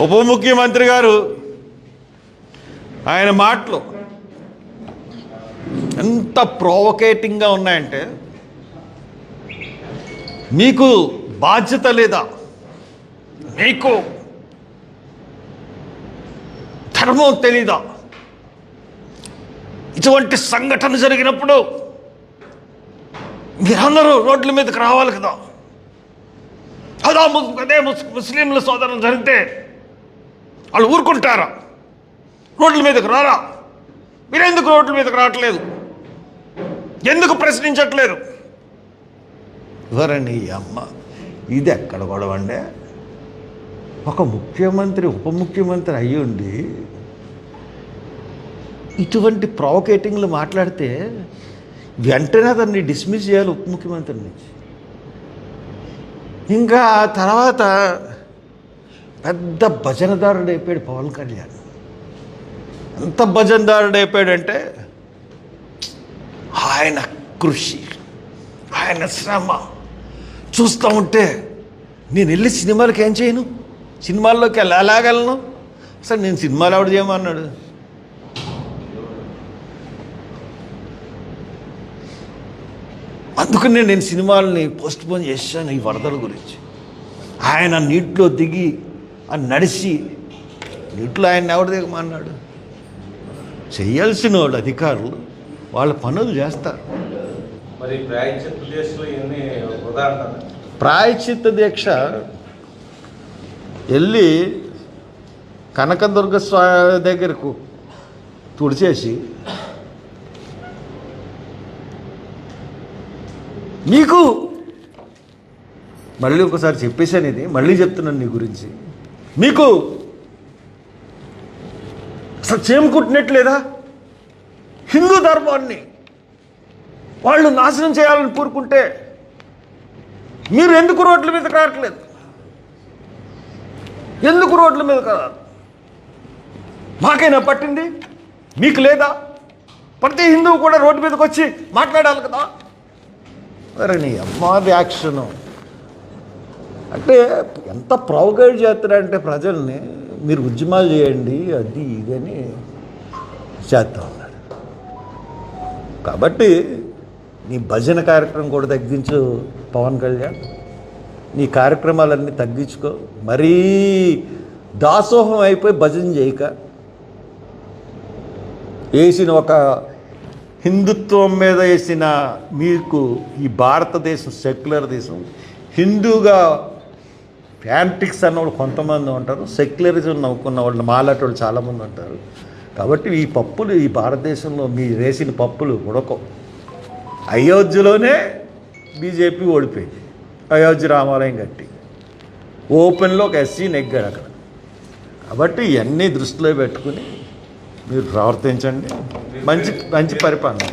ఉప ముఖ్యమంత్రి గారు ఆయన మాటలు ఎంత ప్రోవకేటింగ్గా ఉన్నాయంటే మీకు బాధ్యత లేదా? మీకు ధర్మం తెలీదా? ఇటువంటి సంఘటన జరిగినప్పుడు మీరందరూ రోడ్ల మీదకి రావాలి కదా? అదా ముస్- అదే ముస్- ముస్లింల సోదరులు జరిగితే వాళ్ళు ఊరుకుంటారా? రోడ్ల మీదకు రారా? మీరెందుకు రోడ్ల మీదకి రావట్లేదు? ఎందుకు ప్రశ్నించట్లేదు? ఎవరండి అమ్మ? ఇది ఎక్కడ గొడవండి ఒక ముఖ్యమంత్రి ఉప ముఖ్యమంత్రి అయ్యి ఉండి ఇటువంటి ప్రొవకేటింగ్లు మాట్లాడితే వెంటనే అతన్ని డిస్మిస్ చేయాలి ఉప ముఖ్యమంత్రి నుంచి. ఇంకా తర్వాత పెద్ద భజనదారుడు అయిపోయాడు పవన్ కళ్యాణ్. ఎంత భజనదారుడు అయిపోయాడంటే ఆయన కృషి ఆయన శ్రమ. చూస్తూ ఉంటే నేను వెళ్ళి సినిమాలకు ఏం చేయను? సినిమాల్లోకి వెళ్ళి ఎలాగలను అసలు నేను సినిమాలు ఎవడు చేయమన్నాడు? అందుకనే నేను సినిమాలని పోస్ట్ పోన్ చేశాను ఈ వరదల గురించి. ఆయన నీటిలో దిగి ఆ నడిచి నీటిలో ఆయన ఎవరు దిగమన్నాడు చేయాల్సిన వాళ్ళు అధికారులు వాళ్ళ పనులు చేస్తారు. మరి ప్రాయశ్చిత్త దీక్ష వెళ్ళి కనకదుర్గ స్వామి దగ్గరకు తుడిచేసి మీకు మళ్ళీ ఒకసారి చెప్పేశాను ఇది మళ్ళీ చెప్తున్నాను నీ గురించి. మీకు అసలు చేమకుట్టినట్లేదా హిందూ ధర్మాన్ని వాళ్ళు నాశనం చేయాలని కోరుకుంటే మీరు ఎందుకు రోడ్ల మీద రావట్లేదు ఎందుకు రోడ్ల మీద కదా మాకైనా పట్టింది? మీకు లేదా? ప్రతి హిందువు కూడా రోడ్డు మీదకి వచ్చి మాట్లాడాలి కదా? మరి నీ అమ్మ రియాక్షను అంటే ఎంత ప్రొవోకేట్ చేస్తారంటే ప్రజల్ని మీరు ఉద్యమాలు చేయండి అది ఇదని చేస్తా ఉన్నాడు కాబట్టి నీ భజన కార్యక్రమం కూడా తగ్గించు పవన్ కళ్యాణ్. నీ కార్యక్రమాలన్నీ తగ్గించుకో. మరీ దాసోహం అయిపోయి భజన చేయక. వేసిన ఒక హిందుత్వం మీద వేసిన మీకు ఈ భారతదేశం సెక్యులర్ దేశం. హిందూగా ప్యాంటిక్స్ అన్నవాళ్ళు కొంతమంది ఉంటారు సెక్యులరిజం నవ్వుకున్న వాళ్ళు మాలాంటి వాళ్ళు చాలామంది ఉంటారు. కాబట్టి ఈ పప్పులు ఈ భారతదేశంలో మీ వేసిన పప్పులు ఉడకం అయోధ్యలోనే బీజేపీ ఓడిపోయింది అయోధ్య రామాలయం కట్టి ఓపెన్లో ఒక ఎస్సీ నెగ్గాడు అక్కడ. కాబట్టి ఇవన్నీ దృష్టిలో పెట్టుకుని మీరు ప్రవర్తించండి. మంచి మంచి పరిపాలన.